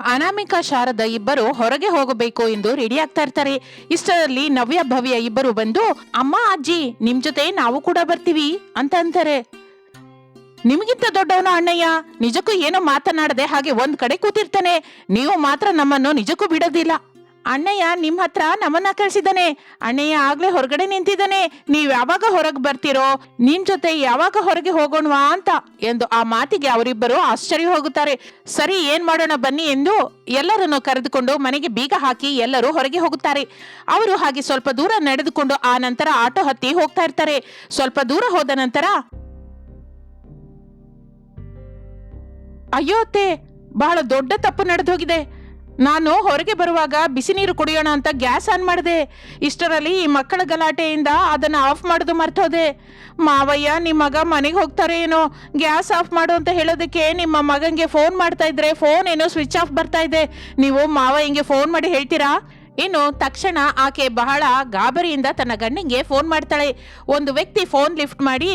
ಅನಾಮಿಕಾ ಶಾರದ ಇಬ್ಬರು ಹೊರಗೆ ಹೋಗಬೇಕು ಎಂದು ರೆಡಿ ಆಗ್ತಾ ಇರ್ತಾರೆ. ಇಷ್ಟರಲ್ಲಿ ನವ್ಯ, ಭವ್ಯ ಇಬ್ಬರು ಬಂದು, ಅಮ್ಮ, ಅಜ್ಜಿ, ನಿಮ್ ಜೊತೆ ನಾವು ಕೂಡ ಬರ್ತೀವಿ ಅಂತ ಅಂತಾರೆ. ನಿಮಗಿಂತ ದೊಡ್ಡವನು ಅಣ್ಣಯ್ಯ, ನಿಜಕ್ಕೂ ಏನೋ ಮಾತನಾಡದೆ ಹಾಗೆ ಒಂದ್ ಕಡೆ ಕೂತಿರ್ತಾನೆ. ನೀವು ಮಾತ್ರ ನಮ್ಮನ್ನು ನಿಜಕ್ಕೂ ಬಿಡೋದಿಲ್ಲ. ಅಣ್ಣಯ್ಯ ನಿಮ್ಮ ಹತ್ರ ನಮ್ಮನ್ನ ಕಳ್ಸಿದಾನೆ ಅಣ್ಣಯ್ಯ ಆಗ್ಲೇ ಹೊರಗಡೆ ನಿಂತಿದ್ದಾನೆ. ನೀವ್ ಯಾವಾಗ ಹೊರಗೆ ಬರ್ತೀರೋ ನಿಮ್ ಜೊತೆ ಯಾವಾಗ ಹೊರಗೆ ಹೋಗೋಣವಾ ಅಂತ ಎಂದು ಆ ಮಾತಿಗೆ ಅವರಿಬ್ಬರು ಆಶ್ಚರ್ಯ ಹೋಗುತ್ತಾರೆ. ಸರಿ, ಏನ್ ಮಾಡೋಣ ಬನ್ನಿ ಎಂದು ಎಲ್ಲರನ್ನು ಕರೆದುಕೊಂಡು ಮನೆಗೆ ಬೀಗ ಹಾಕಿ ಎಲ್ಲರೂ ಹೊರಗೆ ಹೋಗುತ್ತಾರೆ. ಅವರು ಹಾಗೆ ಸ್ವಲ್ಪ ದೂರ ನಡೆದುಕೊಂಡು ಆ ನಂತರ ಆಟೋ ಹತ್ತಿ ಹೋಗ್ತಾ ಇರ್ತಾರೆ. ಸ್ವಲ್ಪ ದೂರ ಹೋದ ನಂತರ, ಅಯ್ಯೋ ಅತ್ತೆ, ಬಹಳ ದೊಡ್ಡ ತಪ್ಪು ನಡೆದು ಹೋಗಿದೆ ನಾನು ಹೊರಗೆ ಬರುವಾಗ ಬಿಸಿ ನೀರು ಕುಡಿಯೋಣ ಅಂತ ಗ್ಯಾಸ್ ಆನ್ ಮಾಡಿದೆ. ಇಷ್ಟರಲ್ಲಿ ಈ ಮಕ್ಕಳ ಗಲಾಟೆಯಿಂದ ಅದನ್ನ ಆಫ್ ಮಾಡೋದು ಮರ್ತೋದೆ. ಮಾವಯ್ಯ, ನಿಮ್ಮ ಮಗ ಮನೆಗೆ ಹೋಗ್ತಾರೆ ಏನೋ? ಗ್ಯಾಸ್ ಆಫ್ ಮಾಡು ಅಂತ ಹೇಳೋದಕ್ಕೆ ನಿಮ್ಮ ಮಗಂಗೆ ಫೋನ್ ಮಾಡ್ತಾ ಇದ್ರೆ ಫೋನ್ ಏನೋ ಸ್ವಿಚ್ ಆಫ್ ಬರ್ತಾ ಇದೆ. ನೀವು ಮಾವಯ್ಯಂಗೆ ಫೋನ್ ಮಾಡಿ ಹೇಳ್ತೀರಾ? ಇನ್ನು ತಕ್ಷಣ ಆಕೆ ಬಹಳ ಗಾಬರಿಯಿಂದ ತನ್ನ ಗಣ್ಣಿಗೆ ಫೋನ್ ಮಾಡ್ತಾಳೆ. ಒಂದು ವ್ಯಕ್ತಿ ಫೋನ್ ಲಿಫ್ಟ್ ಮಾಡಿ,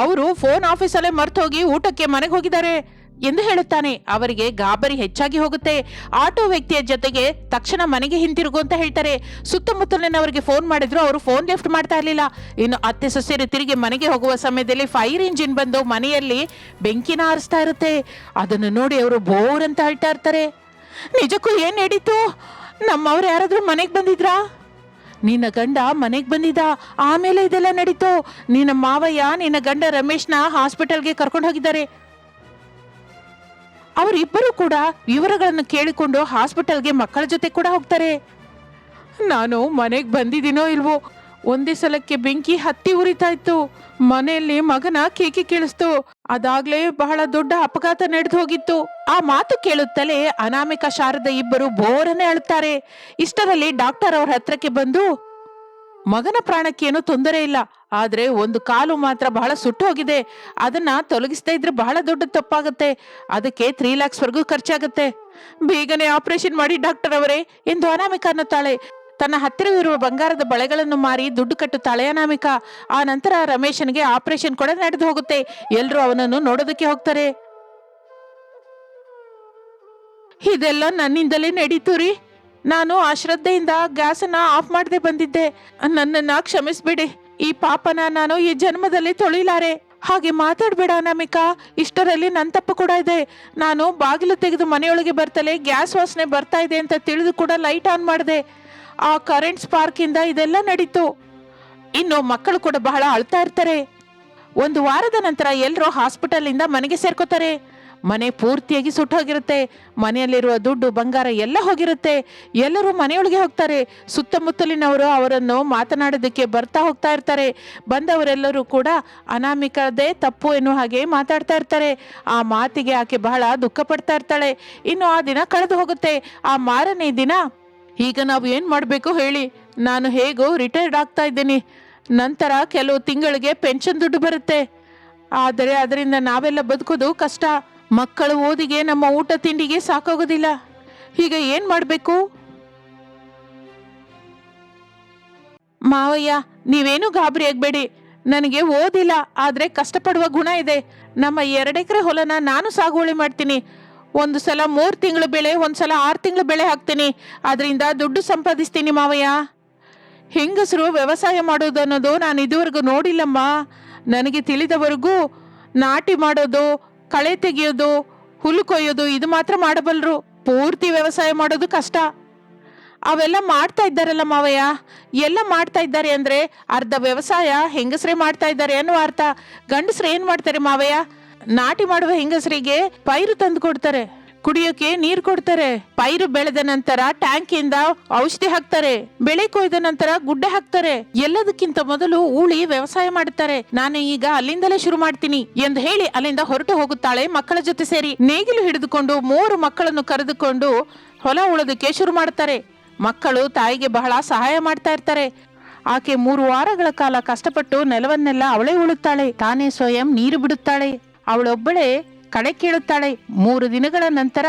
ಅವರು ಫೋನ್ ಆಫೀಸಲ್ಲೇ ಮರ್ತೋಗಿ ಊಟಕ್ಕೆ ಮನೆಗೆ ಹೋಗಿದ್ದಾರೆ. ಎಂದು ಹೇಳುತ್ತಾನೆ. ಅವರಿಗೆ ಗಾಬರಿ ಹೆಚ್ಚಾಗಿ ಹೋಗುತ್ತೆ. ಆಟೋ ವ್ಯಕ್ತಿಯ ಜೊತೆಗೆ ತಕ್ಷಣ ಮನೆಗೆ ಹಿಂತಿರುಗು ಅಂತ ಹೇಳ್ತಾರೆ. ಸುತ್ತಮುತ್ತಲಿನವರಿಗೆ ಫೋನ್ ಮಾಡಿದ್ರು, ಅವರು ಫೋನ್ ಲಿಫ್ಟ್ ಮಾಡ್ತಾ ಇರಲಿಲ್ಲ. ಇನ್ನು ಅತ್ತೆ ಸೊಸೆಯರು ತಿರುಗಿ ಮನೆಗೆ ಹೋಗುವ ಸಮಯದಲ್ಲಿ ಫೈರ್ ಇಂಜಿನ್ ಬಂದು ಮನೆಯಲ್ಲಿ ಬೆಂಕಿನ ಆರಿಸ್ತಾ ಇರುತ್ತೆ. ಅದನ್ನು ನೋಡಿ ಅವರು ಬೋರ್ ಅಂತ ಹೇಳ್ತಾ ಇರ್ತಾರೆ. ನಿಜಕ್ಕೂ ಏನ್ ನಡೀತು? ನಮ್ಮವ್ರು ಯಾರಾದ್ರೂ ಮನೆಗೆ ಬಂದಿದ್ರಾ? ನಿನ್ನ ಗಂಡ ಮನೆಗೆ ಬಂದಿದ್ದ. ಆಮೇಲೆ ಇದೆಲ್ಲ ನಡೀತು. ನಿನ್ನ ಮಾವಯ್ಯ, ನಿನ್ನ ಗಂಡ ರಮೇಶ್ನ ಹಾಸ್ಪಿಟಲ್ಗೆ ಕರ್ಕೊಂಡು ಹೋಗಿದ್ದಾರೆ. ಅವರಿಬ್ಬರು ಕೂಡ ವಿವರಗಳನ್ನು ಕೇಳಿಕೊಂಡು ಹಾಸ್ಪಿಟಲ್ಗೆ ಮಕ್ಕಳ ಜೊತೆ ಕೂಡ ಹೋಗ್ತಾರೆ. ನಾನು ಮನೆಗೆ ಬಂದಿದ್ದೀನೋ ಇಲ್ವೋ, ಒಂದೇ ಸಲಕ್ಕೆ ಬೆಂಕಿ ಹತ್ತಿ ಉರಿತಾ ಇತ್ತು. ಮನೆಯಲ್ಲಿ ಮಗನ ಕೇಕೆ ಕೇಳಿಸ್ತು. ಅದಾಗ್ಲೇ ಬಹಳ ದೊಡ್ಡ ಅಪಘಾತ ನಡೆದು ಹೋಗಿತ್ತು. ಆ ಮಾತು ಕೇಳುತ್ತಲೇ ಅನಾಮಿಕ ಶಾರದ ಇಬ್ಬರು ಬೋರನೆ ಅಳುತ್ತಾರೆ. ಇಷ್ಟರಲ್ಲಿ ಡಾಕ್ಟರ್ ಅವ್ರ ಹತ್ರಕ್ಕೆ ಬಂದು ಮಗನ ಪ್ರಾಣಕ್ಕೇನು ತೊಂದರೆ ಇಲ್ಲ, ಆದರೆ ಒಂದು ಕಾಲು ಮಾತ್ರ ಬಹಳ ಸುಟ್ಟು ಹೋಗಿದೆ. ಅದನ್ನ ತೊಲಗಿಸ್ತಾ ಇದ್ರೆ ಬಹಳ ದೊಡ್ಡ ತಪ್ಪಾಗುತ್ತೆ. ಅದಕ್ಕೆ ತ್ರೀ ಲ್ಯಾಕ್ಸ್ ವರ್ಗೂ ಖರ್ಚಾಗುತ್ತೆ. ಬೇಗನೆ ಆಪರೇಷನ್ ಮಾಡಿ ಡಾಕ್ಟರ್ ಅವರೇ ಎಂದು ಅನಾಮಿಕ ಅನ್ನುತ್ತಾಳೆ. ತನ್ನ ಹತ್ತಿರವಿರುವ ಬಂಗಾರದ ಬಳೆಗಳನ್ನು ಮಾರಿ ದುಡ್ಡು ಕಟ್ಟುತ್ತಾಳೆ ಅನಾಮಿಕ. ಆ ನಂತರ ರಮೇಶನ್ಗೆ ಆಪರೇಷನ್ ಕೂಡ ನಡೆದು ಹೋಗುತ್ತೆ. ಎಲ್ಲರೂ ಅವನನ್ನು ನೋಡೋದಕ್ಕೆ ಹೋಗ್ತಾರೆ. ಇದೆಲ್ಲ ನನ್ನಿಂದಲೇ ನಡೀತು ರೀ. ನಾನು ಅಶ್ರದ್ಧೆಯಿಂದ ಗ್ಯಾಸನ್ನ ಆಫ್ ಮಾಡದೆ ಬಂದಿದ್ದೆ. ನನ್ನನ್ನ ಕ್ಷಮಿಸ್ಬಿಡಿ. ಈ ಪಾಪನ ನಾನು ಈ ಜನ್ಮದಲ್ಲಿ ತೊಳಿಲಾರೆ. ಹಾಗೆ ಮಾತಾಡ್ಬೇಡ ಅನಾಮಿಕಾ. ಇಷ್ಟರಲ್ಲಿ ನನ್ನ ತಪ್ಪು ಕೂಡ ಇದೆ. ನಾನು ಬಾಗಿಲು ತೆಗೆದು ಮನೆಯೊಳಗೆ ಬರ್ತಲೇ ಗ್ಯಾಸ್ ವಾಸನೆ ಬರ್ತಾ ಇದೆ ಅಂತ ತಿಳಿದು ಕೂಡ ಲೈಟ್ ಆನ್ ಮಾಡಿದೆ. ಆ ಕರೆಂಟ್ ಸ್ಪಾರ್ಕ್ ಇಂದ ಇದೆಲ್ಲ ನಡೀತು. ಇನ್ನು ಮಕ್ಕಳು ಕೂಡ ಬಹಳ ಅಳ್ತಾ ಇರ್ತಾರೆ. ಒಂದು ವಾರದ ನಂತರ ಎಲ್ಲರೂ ಹಾಸ್ಪಿಟಲ್ ಇಂದ ಮನೆಗೆ ಸೇರ್ಕೋತಾರೆ. ಮನೆ ಪೂರ್ತಿಯಾಗಿ ಸುಟ್ಟೋಗಿರುತ್ತೆ, ಮನೆಯಲ್ಲಿರುವ ದುಡ್ಡು, ಬಂಗಾರ ಎಲ್ಲ ಹೋಗಿರುತ್ತೆ. ಎಲ್ಲರೂ ಮನೆಯೊಳಗೆ ಹೋಗ್ತಾರೆ. ಸುತ್ತಮುತ್ತಲಿನವರು ಅವರನ್ನು ಮಾತನಾಡೋದಕ್ಕೆ ಬರ್ತಾ ಹೋಗ್ತಾ ಇರ್ತಾರೆ. ಬಂದವರೆಲ್ಲರೂ ಕೂಡ ಅನಾಮಿಕದೇ ತಪ್ಪು ಎನ್ನುವ ಹಾಗೆ ಮಾತಾಡ್ತಾ ಇರ್ತಾರೆ. ಆ ಮಾತಿಗೆ ಆಕೆ ಬಹಳ ದುಃಖ ಪಡ್ತಾ ಇರ್ತಾಳೆ. ಇನ್ನು ಆ ದಿನ ಕಳೆದು ಹೋಗುತ್ತೆ. ಆ ಮಾರನೇ ದಿನ, ಈಗ ನಾವು ಏನು ಮಾಡಬೇಕು ಹೇಳಿ? ನಾನು ಹೇಗೋ ರಿಟೈರ್ಡ್ ಆಗ್ತಾ ಇದ್ದೀನಿ. ನಂತರ ಕೆಲವು ತಿಂಗಳಿಗೆ ಪೆನ್ಷನ್ ದುಡ್ಡು ಬರುತ್ತೆ. ಆದರೆ ಅದರಿಂದ ನಾವೆಲ್ಲ ಬದುಕೋದು ಕಷ್ಟ. ಮಕ್ಕಳ ಓದಿಗೆ ನಮ್ಮ ಊಟ ತಿಂಡಿಗೆ ಸಾಕಾಗೋದಿಲ್ಲ. ಈಗ ಏನು ಮಾಡಬೇಕು? ಮಾವಯ್ಯ, ನೀವೇನು ಗಾಬರಿ ಆಗಬೇಡಿ. ನನಗೆ ಓದಿಲ್ಲ, ಆದರೆ ಕಷ್ಟಪಡುವ ಗುಣ ಇದೆ. ನಮ್ಮ ಎರಡೆಕರೆ ಹೊಲನ ನಾನು ಸಾಗುವಳಿ ಮಾಡ್ತೀನಿ. ಒಂದು ಸಲ ಮೂರು ತಿಂಗಳು ಬೆಳೆ, ಒಂದು ಸಲ ಆರು ತಿಂಗಳು ಬೆಳೆ ಹಾಕ್ತೀನಿ. ಅದರಿಂದ ದುಡ್ಡು ಸಂಪಾದಿಸ್ತೀನಿ ಮಾವಯ್ಯ. ಹೆಂಗಸರು ವ್ಯವಸಾಯ ಮಾಡೋದು ಅನ್ನೋದು ನಾನು ಇದುವರೆಗೂ ನೋಡಿಲ್ಲಮ್ಮ. ನನಗೆ ತಿಳಿದವರೆಗೂ ನಾಟಿ ಮಾಡೋದು ಕಳೆ ತೆಗೆಯೋದು, ಹುಲ್ಲು ಕೊಯ್ಯೋದು, ಇದು ಮಾತ್ರ ಮಾಡಬಲ್ರು. ಪೂರ್ತಿ ವ್ಯವಸಾಯ ಮಾಡೋದು ಕಷ್ಟ. ಅವೆಲ್ಲ ಮಾಡ್ತಾ ಇದ್ದಾರಲ್ಲ ಮಾವಯ್ಯ? ಎಲ್ಲ ಮಾಡ್ತಾ ಇದ್ದಾರೆ ಅಂದ್ರೆ ಅರ್ಧ ವ್ಯವಸಾಯ ಹೆಂಗಸ್ರೇ ಮಾಡ್ತಾ ಇದ್ದಾರೆ ಅನ್ನುವ ಅರ್ಥ. ಗಂಡಸ್ರು ಏನ್ ಮಾಡ್ತಾರೆ ಮಾವಯ್ಯ? ನಾಟಿ ಮಾಡುವ ಹೆಂಗಸರಿಗೆ ಪೈರು ತಂದು ಕೊಡ್ತಾರೆ. ಕುಡಿಯೋಕೆ ನೀರು ಕೊಡ್ತಾರೆ. ಪೈರು ಬೆಳೆದ ನಂತರ ಟ್ಯಾಂಕ್ ಇಂದ ಔಷಧಿ ಹಾಕ್ತಾರೆ. ಬೆಳೆ ಕೊಯ್ದ ನಂತರ ಗುಡ್ಡೆ ಹಾಕ್ತಾರೆ. ಎಲ್ಲದಕ್ಕಿಂತ ಮೊದಲು ಊಳಿ ವ್ಯವಸಾಯ ಮಾಡುತ್ತಾರೆ ನಾನು ಈಗ ಅಲ್ಲಿಂದಲೇ ಶುರು ಮಾಡ್ತೀನಿ ಎಂದು ಹೇಳಿ ಅಲ್ಲಿಂದ ಹೊರಟು ಹೋಗುತ್ತಾಳೆ ಮಕ್ಕಳ ಜೊತೆ ಸೇರಿ. ನೇಗಿಲು ಹಿಡಿದುಕೊಂಡು ಮೂರು ಮಕ್ಕಳನ್ನು ಕರೆದುಕೊಂಡು ಹೊಲ ಉಳೋದಕ್ಕೆ ಶುರು ಮಾಡ್ತಾರೆ. ಮಕ್ಕಳು ತಾಯಿಗೆ ಬಹಳ ಸಹಾಯ ಮಾಡ್ತಾ ಇರ್ತಾರೆ. ಆಕೆ ಮೂರು ವಾರಗಳ ಕಾಲ ಕಷ್ಟಪಟ್ಟು ನೆಲವನ್ನೆಲ್ಲ ಅವಳೇ ಉಳುತ್ತಾಳೆ. ತಾನೇ ಸ್ವಯಂ ನೀರು ಬಿಡುತ್ತಾಳೆ. ಅವಳೊಬ್ಬಳೇ ಕಳೆ ಕೀಳುತ್ತಾಳೆ. ಮೂರು ದಿನಗಳ ನಂತರ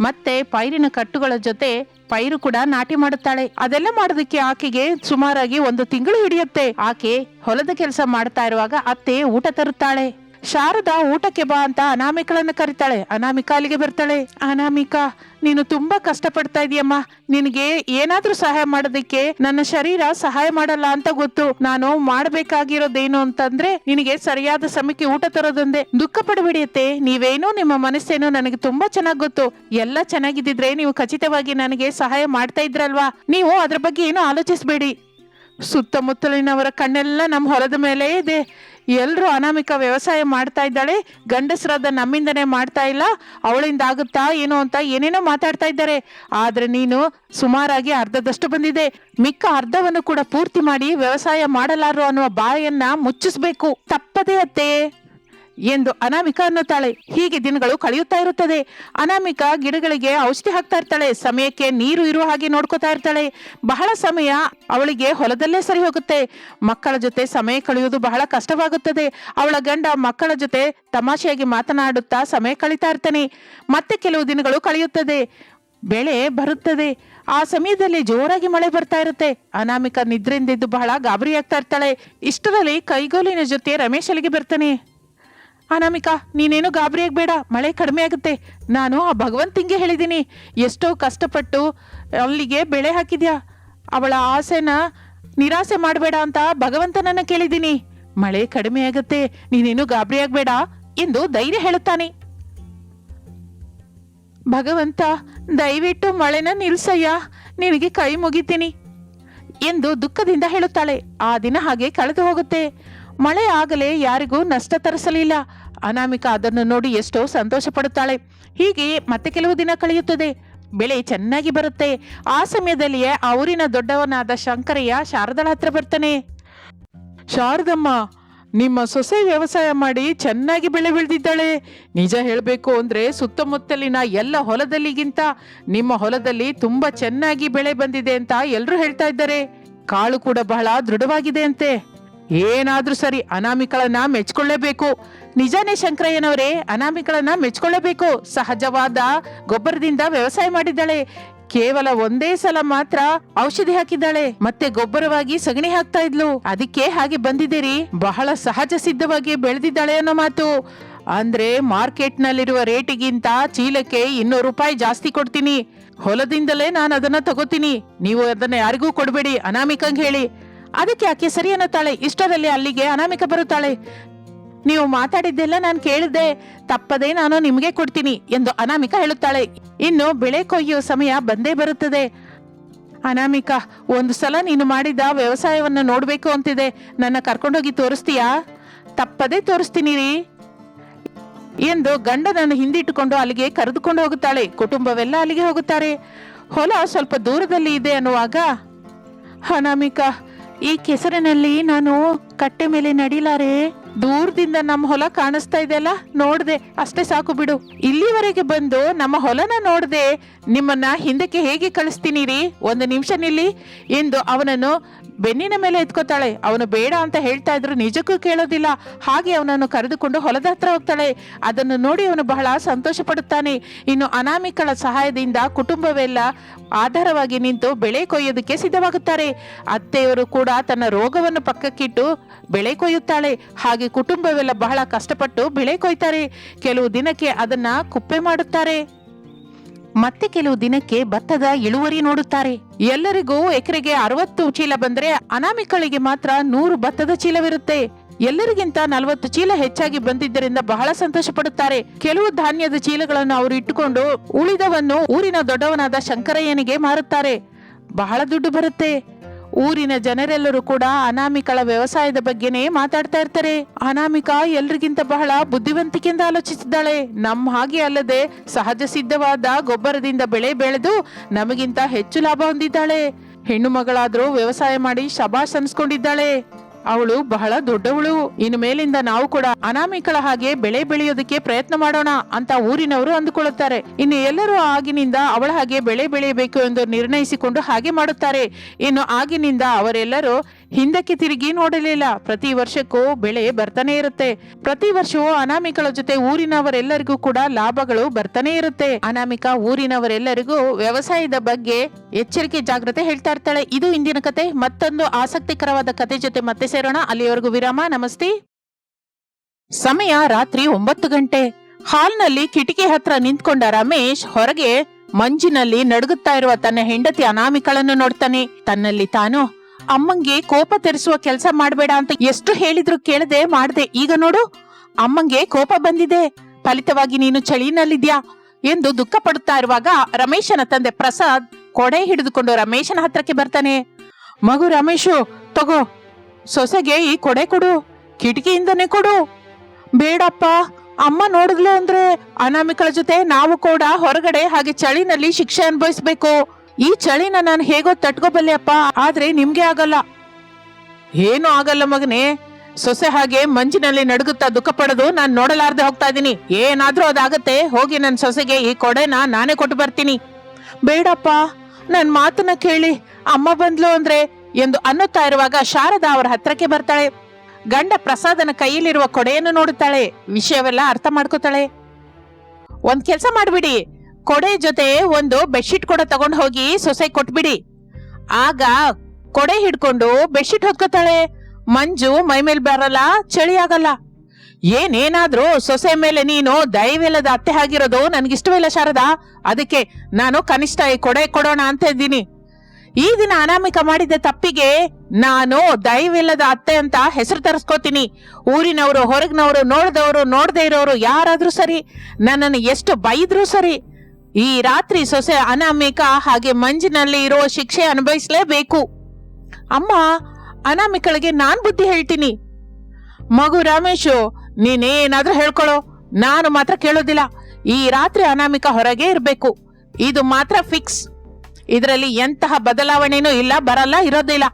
ಮತ್ತೆ ಪೈರಿನ ಕಟ್ಟುಗಳ ಜೊತೆ ಪೈರು ಕೂಡ ನಾಟಿ ಮಾಡುತ್ತಾಳೆ. ಅದೆಲ್ಲ ಮಾಡೋದಕ್ಕೆ ಆಕೆಗೆ ಸುಮಾರಾಗಿ ಒಂದು ತಿಂಗಳು ಹಿಡಿಯುತ್ತೆ. ಆಕೆ ಹೊಲದ ಕೆಲಸ ಮಾಡ್ತಾ ಇರುವಾಗ ಅತ್ತೆ ಊಟ ತರುತ್ತಾಳೆ. ಶಾರದಾ ಊಟಕ್ಕೆ ಬಾ ಅಂತ ಅನಾಮಿಕಳನ್ನ ಕರಿತಾಳೆ. ಅನಾಮಿಕಾ ಅಲ್ಲಿಗೆ ಬರ್ತಾಳೆ. ಅನಾಮಿಕಾ, ನೀನು ತುಂಬಾ ಕಷ್ಟಪಡ್ತಾ ಇದೀಯಮ್ಮ. ನಿನಗೆ ಏನಾದ್ರೂ ಸಹಾಯ ಮಾಡೋದಕ್ಕೆ ನನ್ನ ಶರೀರ ಸಹಾಯ ಮಾಡಲ್ಲ ಅಂತ ಗೊತ್ತು. ನಾನು ಮಾಡ್ಬೇಕಾಗಿರೋದೇನು ಅಂತಂದ್ರೆ ನಿನಗೆ ಸರಿಯಾದ ಸಮಯಕ್ಕೆ ಊಟ ತರೋದೊಂದೇ. ದುಃಖ ಪಡಬೇಡಿಯತ್ತೆ. ನೀವೇನೋ ನಿಮ್ಮ ಮನಸ್ಸೇನೋ ನನಗೆ ತುಂಬಾ ಚೆನ್ನಾಗ್ ಗೊತ್ತು. ಎಲ್ಲ ಚೆನ್ನಾಗಿದ್ದಿದ್ರೆ ನೀವು ಖಚಿತವಾಗಿ ನನಗೆ ಸಹಾಯ ಮಾಡ್ತಾ ಇದ್ರಲ್ವಾ? ನೀವು ಅದ್ರ ಬಗ್ಗೆ ಏನು ಆಲೋಚಿಸಬೇಡಿ. ಸುತ್ತಮುತ್ತಲಿನವರ ಕಣ್ಣೆಲ್ಲ ನಮ್ಮ ಹೊಲದ ಮೇಲೆ ಇದೆ. ಎಲ್ಲರೂ ಅನಾಮಿಕ ವ್ಯವಸಾಯ ಮಾಡ್ತಾ ಇದ್ದಾಳೆ. ಗಂಡಸರಾದ ನಮ್ಮಿಂದನೇ ಮಾಡ್ತಾ ಇಲ್ಲ. ಅವಳಿಂದ ಆಗುತ್ತಾ ಏನೋ ಅಂತ ಏನೇನೋ ಮಾತಾಡ್ತಾ ಇದ್ದಾರೆ. ಆದ್ರೆ ನೀನು ಸುಮಾರಾಗಿ ಅರ್ಧದಷ್ಟು ಬಂದಿದೆ. ಮಿಕ್ಕ ಅರ್ಧವನ್ನು ಕೂಡ ಪೂರ್ತಿ ಮಾಡಿ ವ್ಯವಸಾಯ ಮಾಡಲಾರು ಅನ್ನುವ ಬಾಯನ್ನ ಮುಚ್ಚಿಸ್ಬೇಕು. ತಪ್ಪದೇ ಅತ್ತೆ. ಎಂದು ಅನಾಮಿಕ ಅನ್ನುತ್ತಾಳೆ. ಹೀಗೆ ದಿನಗಳು ಕಳೆಯುತ್ತಾ ಇರುತ್ತದೆ. ಅನಾಮಿಕ ಗಿಡಗಳಿಗೆ ಔಷಧಿ ಹಾಕ್ತಾ ಇರ್ತಾಳೆ. ಸಮಯಕ್ಕೆ ನೀರು ಇರುವ ಹಾಗೆ ನೋಡ್ಕೋತಾ ಇರ್ತಾಳೆ. ಬಹಳ ಸಮಯ ಅವಳಿಗೆ ಹೊಲದಲ್ಲೇ ಸರಿ ಹೋಗುತ್ತೆ. ಮಕ್ಕಳ ಜೊತೆ ಸಮಯ ಕಳೆಯುವುದು ಬಹಳ ಕಷ್ಟವಾಗುತ್ತದೆ. ಅವಳ ಗಂಡ ಮಕ್ಕಳ ಜೊತೆ ತಮಾಷೆಯಾಗಿ ಮಾತನಾಡುತ್ತಾ ಸಮಯ ಕಳೀತಾ ಇರ್ತಾನೆ. ಮತ್ತೆ ಕೆಲವು ದಿನಗಳು ಕಳೆಯುತ್ತದೆ. ಬೆಳೆ ಬರುತ್ತದೆ. ಆ ಸಮಯದಲ್ಲಿ ಜೋರಾಗಿ ಮಳೆ ಬರ್ತಾ ಇರುತ್ತೆ. ಅನಾಮಿಕ ನಿದ್ರೆಯಿಂದಿದ್ದು ಬಹಳ ಗಾಬರಿ ಆಗ್ತಾ ಇರ್ತಾಳೆ. ಇಷ್ಟರಲ್ಲಿ ಕೈಗೋಲಿನ ಜೊತೆ ರಮೇಶ್ ಅಲ್ಲಿಗೆ ಬರ್ತಾನೆ. ಅನಾಮಿಕಾ, ನೀನೇನು ಗಾಬರಿ ಬೇಡ ಮಳೆ ಕಡಿಮೆ ಆಗುತ್ತೆ. ನಾನು ಆ ಭಗವಂತಿಂಗೆ ಹೇಳಿದ್ದೀನಿ, ಎಷ್ಟೋ ಕಷ್ಟಪಟ್ಟು ಅಲ್ಲಿಗೆ ಬೆಳೆ ಹಾಕಿದ್ಯಾ? ಅವಳ ಆಸೆನ ನಿರಾಸೆ ಮಾಡಬೇಡ ಅಂತ ಭಗವಂತನನ್ನ ಕೇಳಿದ್ದೀನಿ. ಮಳೆ ಕಡಿಮೆ ಆಗುತ್ತೆ, ನೀನೇನು ಗಾಬರಿ ಆಗಬೇಡ ಎಂದು ಧೈರ್ಯ ಹೇಳುತ್ತಾನೆ. ಭಗವಂತ, ದಯವಿಟ್ಟು ಮಳೆನ ನಿಲ್ಸಯ್ಯ, ನಿನಗೆ ಕೈ ಮುಗಿತೀನಿ ಎಂದು ದುಃಖದಿಂದ ಹೇಳುತ್ತಾಳೆ. ಆ ದಿನ ಹಾಗೆ ಕಳೆದು ಹೋಗುತ್ತೆ. ಮಳೆ ಆಗಲೇ ಯಾರಿಗೂ ನಷ್ಟ ತರಿಸಲಿಲ್ಲ. ಅನಾಮಿಕ ಅದನ್ನು ನೋಡಿ ಎಷ್ಟೋ ಸಂತೋಷ ಪಡುತ್ತಾಳೆ ಹೀಗೆ ಮತ್ತೆ ಕೆಲವು ದಿನ ಕಳೆಯುತ್ತದೆ. ಬೆಳೆ ಚೆನ್ನಾಗಿ ಬರುತ್ತೆ. ಆ ಸಮಯದಲ್ಲಿಯೇ ಆ ಊರಿನ ದೊಡ್ಡವನಾದ ಶಂಕರಯ್ಯ ಶಾರದಳ ಹತ್ರ ಬರ್ತಾನೆ. ಶಾರದಮ್ಮ, ನಿಮ್ಮ ಸೊಸೆ ವ್ಯವಸಾಯ ಮಾಡಿ ಚೆನ್ನಾಗಿ ಬೆಳೆ ಬೆಳೆದಿದ್ದಾಳೆ. ನಿಜ ಹೇಳಬೇಕು ಅಂದ್ರೆ ಸುತ್ತಮುತ್ತಲಿನ ಎಲ್ಲ ಹೊಲದಲ್ಲಿಗಿಂತ ನಿಮ್ಮ ಹೊಲದಲ್ಲಿ ತುಂಬಾ ಚೆನ್ನಾಗಿ ಬೆಳೆ ಬಂದಿದೆ ಅಂತ ಎಲ್ಲರೂ ಹೇಳ್ತಾ ಇದ್ದಾರೆ. ಕಾಳು ಕೂಡ ಬಹಳ ದೃಢವಾಗಿದೆ ಅಂತೆ. ಏನಾದರೂ ಸರಿ ಅನಾಮಿಕಳನ್ನ ಮೆಚ್ಕೊಳ್ಳೇಬೇಕು. ನಿಜಾನೇ ಶಂಕರಯ್ಯನವರೇ, ಅನಾಮಿಕಳನ್ನ ಮೆಚ್ಕೊಳ್ಳೇಬೇಕು. ಸಹಜವಾದ ಗೊಬ್ಬರದಿಂದ ವ್ಯವಸಾಯ ಮಾಡಿದ್ದಾಳೆ. ಕೇವಲ ಒಂದೇ ಸಲ ಮಾತ್ರ ಔಷಧಿ ಹಾಕಿದ್ದಾಳೆ. ಮತ್ತೆ ಗೊಬ್ಬರವಾಗಿ ಸಗಣಿ ಹಾಕ್ತಾ ಇದ್ಲು. ಅದಕ್ಕೆ ಹಾಗೆ ಬಂದಿದ್ದೀರಿ. ಬಹಳ ಸಹಜ ಸಿದ್ಧವಾಗಿ ಬೆಳೆದಿದ್ದಾಳೆ ಅನ್ನೋ ಮಾತು. ಅಂದ್ರೆ ಮಾರ್ಕೆಟ್ ನಲ್ಲಿರುವ ರೇಟಿಗಿಂತ ಚೀಲಕ್ಕೆ ಇನ್ನೂರು ರೂಪಾಯಿ ಜಾಸ್ತಿ ಕೊಡ್ತೀನಿ. ಹೊಲದಿಂದಲೇ ನಾನು ಅದನ್ನ ತಗೋತೀನಿ. ನೀವು ಅದನ್ನ ಯಾರಿಗೂ ಕೊಡಬೇಡಿ, ಅನಾಮಿಕಂಗ್ ಹೇಳಿ. ಅದಕ್ಕೆ ಆಕೆ ಸರಿ ಅನ್ನತಾಳೆ ಇಷ್ಟರಲ್ಲಿ ಅಲ್ಲಿಗೆ ಅನಾಮಿಕ ಬರುತ್ತಾಳೆ. ನೀವು ಮಾತಾಡಿದ್ದೆಲ್ಲ ನಾನು ಕೇಳಿದೆ, ತಪ್ಪದೆ ನಾನು ನಿಮಗೆ ಕೊಡ್ತೀನಿ ಎಂದು ಅನಾಮಿಕ ಹೇಳುತ್ತಾಳೆ. ಇನ್ನು ಬೆಳೆ ಕೊಯ್ಯುವ ಸಮಯ ಬಂದೇ ಬರುತ್ತದೆ. ಅನಾಮಿಕ, ಒಂದು ಸಲ ನೀನು ಮಾಡಿದ ವ್ಯವಸಾಯವನ್ನು ನೋಡಬೇಕು ಅಂತಿದೆ. ನನ್ನ ಕರ್ಕೊಂಡೋಗಿ ತೋರಿಸ್ತೀಯಾ? ತಪ್ಪದೆ ತೋರಿಸ್ತೀನಿ ರೀ ಎಂದು ಗಂಡನನ್ನು ಹಿಂದಿಟ್ಟುಕೊಂಡು ಅಲ್ಲಿಗೆ ಕರೆದುಕೊಂಡು ಹೋಗುತ್ತಾಳೆ. ಕುಟುಂಬವೆಲ್ಲ ಅಲ್ಲಿಗೆ ಹೋಗುತ್ತಾರೆ. ಹೊಲ ಸ್ವಲ್ಪ ದೂರದಲ್ಲಿ ಇದೆ ಅನ್ನುವಾಗ, ಅನಾಮಿಕ, ಈ ಕೆಸರಿನಲ್ಲಿ ನಾನು ಕಟ್ಟೆ ಮೇಲೆ ನಡಿಲಾರೆ? ದೂರದಿಂದ ನಮ್ಮ ಹೊಲ ಕಾಣಿಸ್ತಾ ಇದೆಯಲ್ಲ? ನೋಡ್ದೆ. ಅಷ್ಟೇ ಸಾಕು ಬಿಡು. ಇಲ್ಲಿವರೆಗೆ ಬಂದು ನಮ್ಮ ಹೊಲನ ನೋಡ್ದೆ. ನಿಮ್ಮನ್ನ ಹಿಂದಕ್ಕೆ ಹೇಗೆ ಕಳಿಸ್ತೀನಿ ರೀ? ಒಂದು ನಿಮಿಷ ನಿಲ್ಲಿ. ಎಂದು ಅವನನ್ನು ಬೆನ್ನಿನ ಮೇಲೆ ಎತ್ಕೋತಾಳೆ. ಅವನು ಬೇಡ ಅಂತ ಹೇಳ್ತಾ ಇದ್ರು ನಿಜಕ್ಕೂ ಕೇಳೋದಿಲ್ಲ. ಹಾಗೆ ಅವನನ್ನು ಕರೆದುಕೊಂಡು ಹೊಲದ ಹತ್ರ ಹೋಗ್ತಾಳೆ. ಅದನ್ನು ನೋಡಿ ಅವನು ಬಹಳ ಸಂತೋಷ ಪಡುತ್ತಾನೆ ಇನ್ನು ಅನಾಮಿಕಳ ಸಹಾಯದಿಂದ ಕುಟುಂಬವೆಲ್ಲ ಆಧಾರವಾಗಿ ನಿಂತು ಬೆಳೆ ಕೊಯ್ಯೋದಕ್ಕೆ ಸಿದ್ಧವಾಗುತ್ತಾರೆ. ಅತ್ತೆಯವರು ಕೂಡ ತನ್ನ ರೋಗವನ್ನು ಪಕ್ಕಕ್ಕಿಟ್ಟು ಬೆಳೆ ಕೊಯ್ಯುತ್ತಾಳೆ. ಹಾಗೆ ಕುಟುಂಬವೆಲ್ಲ ಬಹಳ ಕಷ್ಟಪಟ್ಟು ಬೆಳೆ ಕೊಯ್ತಾರೆ. ಕೆಲವು ದಿನಕ್ಕೆ ಅದನ್ನ ಕುಪ್ಪೆ ಮಾಡುತ್ತಾರೆ. ಮತ್ತೆ ಕೆಲವು ದಿನಕ್ಕೆ ಭತ್ತದ ಇಳುವರಿ ನೋಡುತ್ತಾರೆ. ಎಲ್ಲರಿಗೂ ಎಕರೆಗೆ ಅರವತ್ತು ಚೀಲ ಬಂದ್ರೆ ಅನಾಮಿಕಳಿಗೆ ಮಾತ್ರ ನೂರು ಭತ್ತದ ಚೀಲವಿರುತ್ತೆ. ಎಲ್ಲರಿಗಿಂತ ನಲವತ್ತು ಚೀಲ ಹೆಚ್ಚಾಗಿ ಬಂದಿದ್ದರಿಂದ ಬಹಳ ಸಂತೋಷ ಪಡುತ್ತಾರೆ ಕೆಲವು ಧಾನ್ಯದ ಚೀಲಗಳನ್ನು ಅವರು ಇಟ್ಟುಕೊಂಡು ಉಳಿದವನ್ನು ಊರಿನ ದೊಡ್ಡವನಾದ ಶಂಕರಯ್ಯನಿಗೆ ಮಾರುತ್ತಾರೆ. ಬಹಳ ದುಡ್ಡು ಬರುತ್ತೆ. ಊರಿನ ಜನರೆಲ್ಲರೂ ಕೂಡ ಅನಾಮಿಕಳ ವ್ಯವಸಾಯದ ಬಗ್ಗೆನೇ ಮಾತಾಡ್ತಾ ಇರ್ತಾರೆ. ಅನಾಮಿಕ ಎಲ್ರಿಗಿಂತ ಬಹಳ ಬುದ್ಧಿವಂತಿಕೆಯಿಂದ ಆಲೋಚಿಸಿದ್ದಾಳೆ. ನಮ್ಮ ಹಾಗೆ ಅಲ್ಲದೆ ಸಹಜ ಸಿದ್ಧವಾದ ಗೊಬ್ಬರದಿಂದ ಬೆಳೆ ಬೆಳೆದು ನಮಗಿಂತ ಹೆಚ್ಚು ಲಾಭ ಹೊಂದಿದ್ದಾಳೆ. ಹೆಣ್ಣು ಮಗಳಾದ್ರೂ ವ್ಯವಸಾಯ ಮಾಡಿ ಶಬಾಷ್ ಅನ್ಸ್ಕೊಂಡಿದ್ದಾಳೆ. ಅವಳು ಬಹಳ ದೊಡ್ಡವಳು. ಇನ್ನು ಮೇಲಿಂದ ನಾವು ಕೂಡ ಅನಾಮಿಕಳ ಹಾಗೆ ಬೆಳೆ ಬೆಳೆಯೋದಕ್ಕೆ ಪ್ರಯತ್ನ ಮಾಡೋಣ ಅಂತ ಊರಿನವರು ಅಂದುಕೊಳ್ಳುತ್ತಾರೆ. ಇನ್ನು ಎಲ್ಲರೂ ಆಗಿನಿಂದ ಅವಳ ಹಾಗೆ ಬೆಳೆ ಬೆಳೆಯಬೇಕು ಎಂದು ನಿರ್ಣಯಿಸಿಕೊಂಡು ಹಾಗೆ ಮಾಡುತ್ತಾರೆ. ಇನ್ನು ಆಗಿನಿಂದ ಅವರೆಲ್ಲರೂ ಹಿಂದಕ್ಕೆ ತಿರುಗಿ ನೋಡಲಿಲ್ಲ. ಪ್ರತಿ ವರ್ಷಕ್ಕೂ ಬೆಳೆ ಬರ್ತಾನೆ ಇರುತ್ತೆ. ಪ್ರತಿ ವರ್ಷವೂ ಅನಾಮಿಕಳ ಜೊತೆ ಊರಿನವರೆಲ್ಲರಿಗೂ ಕೂಡ ಲಾಭಗಳು ಬರ್ತಾನೆ ಇರುತ್ತೆ. ಅನಾಮಿಕ ಊರಿನವರೆಲ್ಲರಿಗೂ ವ್ಯವಸಾಯದ ಬಗ್ಗೆ ಎಚ್ಚರಿಕೆ ಜಾಗ್ರತೆ ಹೇಳ್ತಾ ಇರ್ತಾಳೆ. ಇದು ಇಂದಿನ ಕತೆ. ಮತ್ತೊಂದು ಆಸಕ್ತಿಕರವಾದ ಕತೆ ಜೊತೆ ಮತ್ತೆ ಸೇರೋಣ. ಅಲ್ಲಿಯವರೆಗೂ ವಿರಾಮ. ನಮಸ್ತೆ. ಸಮಯ ರಾತ್ರಿ ಒಂಬತ್ತು ಗಂಟೆ. ಹಾಲ್ನಲ್ಲಿ ಕಿಟಕಿ ಹತ್ರ ನಿಂತ್ಕೊಂಡ ರಮೇಶ್ ಹೊರಗೆ ಮಂಜಿನಲ್ಲಿ ನಡುಗುತ್ತಾ ಇರುವ ತನ್ನ ಹೆಂಡತಿ ಅನಾಮಿಕಳನ್ನು ನೋಡ್ತಾನೆ. ತನ್ನಲ್ಲಿ ತಾನು, ಅಮ್ಮಂಗೆ ಕೋಪ ತರಿಸುವ ಕೆಲಸ ಮಾಡಬೇಡ ಅಂತ ಎಷ್ಟು ಹೇಳಿದ್ರು ಕೇಳದೆ ಮಾಡ್ದೆ. ಈಗ ನೋಡು, ಅಮ್ಮಂಗೆ ಕೋಪ ಬಂದಿದೆ. ಫಲಿತವಾಗಿ ನೀನು ಚಳಿನಲ್ಲಿದ್ಯಾ? ಎಂದು ದುಃಖ ಪಡುತ್ತಾ ಇರುವಾಗ ರಮೇಶನ ತಂದೆ ಪ್ರಸಾದ್ ಕೊಡೆ ಹಿಡಿದುಕೊಂಡು ರಮೇಶನ ಹತ್ರಕ್ಕೆ ಬರ್ತಾನೆ. ಮಗು ರಮೇಶು, ತಗೋ ಸೊಸೆಗೆ ಈ ಕೊಡೆ ಕೊಡು, ಕಿಟಕಿಯಿಂದನೇ ಕೊಡು. ಬೇಡಪ್ಪ, ಅಮ್ಮ ನೋಡಿದ್ಲು ಅಂದ್ರೆ ಅನಾಮಿಕಳ ಜೊತೆ ನಾವು ಕೂಡ ಹೊರಗಡೆ ಹಾಗೆ ಚಳಿನಲ್ಲಿ ಶಿಕ್ಷೆ ಅನುಭವಿಸ್ಬೇಕು. ಈ ಚಳಿನ ನಾನು ಹೇಗೋ ತಟ್ಕೋಬಲ್ಲೆ ಅಪ್ಪ, ಆದ್ರೆ ನಿಮ್ಗೆ ಆಗಲ್ಲ. ಏನು ಆಗಲ್ಲ ಮಗನೇ, ಸೊಸೆ ಹಾಗೆ ಮಂಜಿನಲ್ಲಿ ನಡುಗುತ್ತಾ ದುಃಖ ಪಡೋದು ನಾನು ನೋಡಲಾರ್ದೆ ಹೋಗ್ತಾ ಇದ್ದೀನಿ. ಏನಾದ್ರೂ ಅದಾಗತ್ತೆ, ಹೋಗಿ ನನ್ನ ಸೊಸೆಗೆ ಈ ಕೊಡೆನ ನಾನೇ ಕೊಟ್ಟು ಬರ್ತೀನಿ. ಬೇಡಪ್ಪ ನನ್ನ ಮಾತನ್ನ ಕೇಳಿ, ಅಮ್ಮ ಬಂದ್ಲು ಅಂದ್ರೆ ಎಂದು ಅನ್ನುತ್ತಾ ಇರುವಾಗ ಶಾರದಾ ಅವರ ಹತ್ರಕ್ಕೆ ಬರ್ತಾಳೆ. ಗಂಡ ಪ್ರಸಾದನ ಕೈಯಲ್ಲಿರುವ ಕೊಡೆಯನ್ನು ನೋಡುತ್ತಾಳೆ. ವಿಷಯವೆಲ್ಲ ಅರ್ಥ ಮಾಡ್ಕೋತಾಳೆ. ಒಂದ್ ಕೆಲಸ ಮಾಡ್ಬಿಡಿ. ಕೊಡೆ ಜೊತೆ ಒಂದು ಬೆಡ್ಶೀಟ್ ಕೂಡ ತಗೊಂಡು ಹೋಗಿ ಸೊಸೆ ಕೊಟ್ಬಿಡಿ. ಆಗ ಕೊಡೆ ಹಿಡ್ಕೊಂಡು ಬೆಡ್ಶೀಟ್ ಹೊತ್ಕೋತಾಳೆ. ಮಂಜು ಮೈಮೇಲೆ ಬರಲ್ಲ, ಚಳಿ ಆಗಲ್ಲ. ಏನೇನಾದ್ರೂ ಸೊಸೆ ಮೇಲೆ ನೀನು ದಯವಿಲ್ಲದ ಅತ್ತೆ ಆಗಿರೋದು ನನ್ಗಿಷ್ಟವಿಲ್ಲ ಶಾರದಾ. ಅದಕ್ಕೆ ನಾನು ಕನಿಷ್ಠ ಈ ಕೊಡೆ ಕೊಡೋಣ ಅಂತ ಇದ್ದೀನಿ. ಈ ದಿನ ಅನಾಮಿಕ ಮಾಡಿದ ತಪ್ಪಿಗೆ ನಾನು ದಯವಿಲ್ಲದ ಅತ್ತೆ ಅಂತ ಹೆಸರು ತರಿಸ್ಕೋತೀನಿ. ಊರಿನವರು, ಹೊರಗಿನವರು, ನೋಡ್ದವರು, ನೋಡದೇ ಇರೋರು ಯಾರಾದ್ರೂ ಸರಿ, ನನ್ನನ್ನು ಎಷ್ಟು ಬೈದ್ರೂ ಸರಿ. ಈ ರಾತ್ರಿ ಸೊಸೆ ಅನಾಮಿಕ ಹಾಗೆ ಮಂಜಿನಲ್ಲಿ ಇರೋ ಶಿಕ್ಷೆ ಅನುಭವಿಸಲೇಬೇಕು. ಅಮ್ಮ, ಅನಾಮಿಕಳಿಗೆ ನಾನ್ ಬುದ್ಧಿ ಹೇಳ್ತೀನಿ. ಮಗು ರಮೇಶು, ನೀನೇನಾದ್ರೂ ಹೇಳ್ಕೊಳೋ, ನಾನು ಮಾತ್ರ ಕೇಳೋದಿಲ್ಲ. ಈ ರಾತ್ರಿ ಅನಾಮಿಕ ಹೊರಗೆ ಇರಬೇಕು. ಇದು ಮಾತ್ರ ಫಿಕ್ಸ್. ಇದರಲ್ಲಿ ಎಂತಹ ಬದಲಾವಣೆನೂ ಇಲ್ಲ, ಬರಲ್ಲ ಇರೋದಿಲ್ಲ